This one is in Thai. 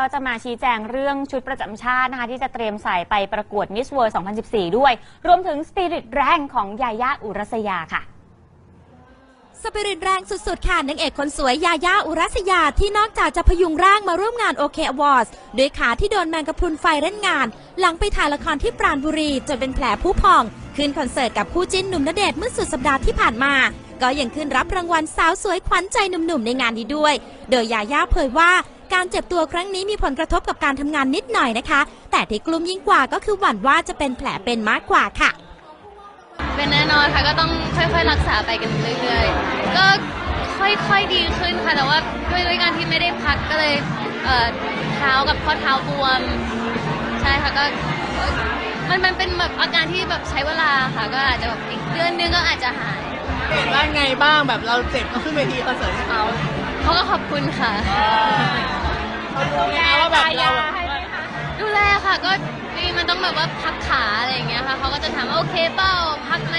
ก็จะมาชี้แจงเรื่องชุดประจำชาตินะคะ ที่จะเตรียมใส่ไปประกวด Miss World 2014 ด้วย รวมถึงสปิริตแรงของยายาอุรัสยาค่ะสปิริตแรงสุดๆ ค่ะนางเอกคนสวยยาย่าอุรัสยาที่นอกจากจะพยุงร่างมาร่วมงานโอเคอวอร์สด้วยขาที่โดนแมงกะพรุนไฟเล่นงาน หลังไปถ่ายละครที่ปราณบุรี จนเป็นแผลผู้พอง ขึ้นคอนเสิร์ตกับคู่จิ้นหนุ่มณเดชน์เมื่อสุดสัปดาห์ที่ผ่านมา ก็ยังขึ้นรับรางวัลสาวสวยขวัญใจหนุ่มๆในงานนี้ด้วย โดยยาย่าเผยว่า การเจ็บตัวครั้งนี้มีผลกระทบกับการทำงานนิดหน่อยนะคะ แต่ที่กลุ้มยิ่งกว่าก็คือหวั่นว่าจะเป็นแผลเป็นมากกว่าค่ะ เป็นแน่นอนค่ะก็ต้องค่อยๆ รักษาไปกันเรื่อยๆ ก็ค่อยๆดีขึ้นค่ะแต่ว่าด้วยด้วยการที่ไม่ได้พักก็เลยเอ่อเท้ากับข้อเท้าบวม ใช่ค่ะก็เอ่อมันมันเป็นแบบอาการที่แบบใช้เวลาค่ะก็อาจจะแบบอีกเดือนนึงก็อาจจะหายเห็นว่าไงบ้างแบบเราเจ็บก็ขึ้นเวทีคอนเสิร์ตให้เขาเขาก็ขอบคุณค่ะ ก็นี่มันต้องแบบว่าพักขาอะไรอย่างเงี้ยค่ะเขาก็จะถามว่าโอเคเปล่าพักไหม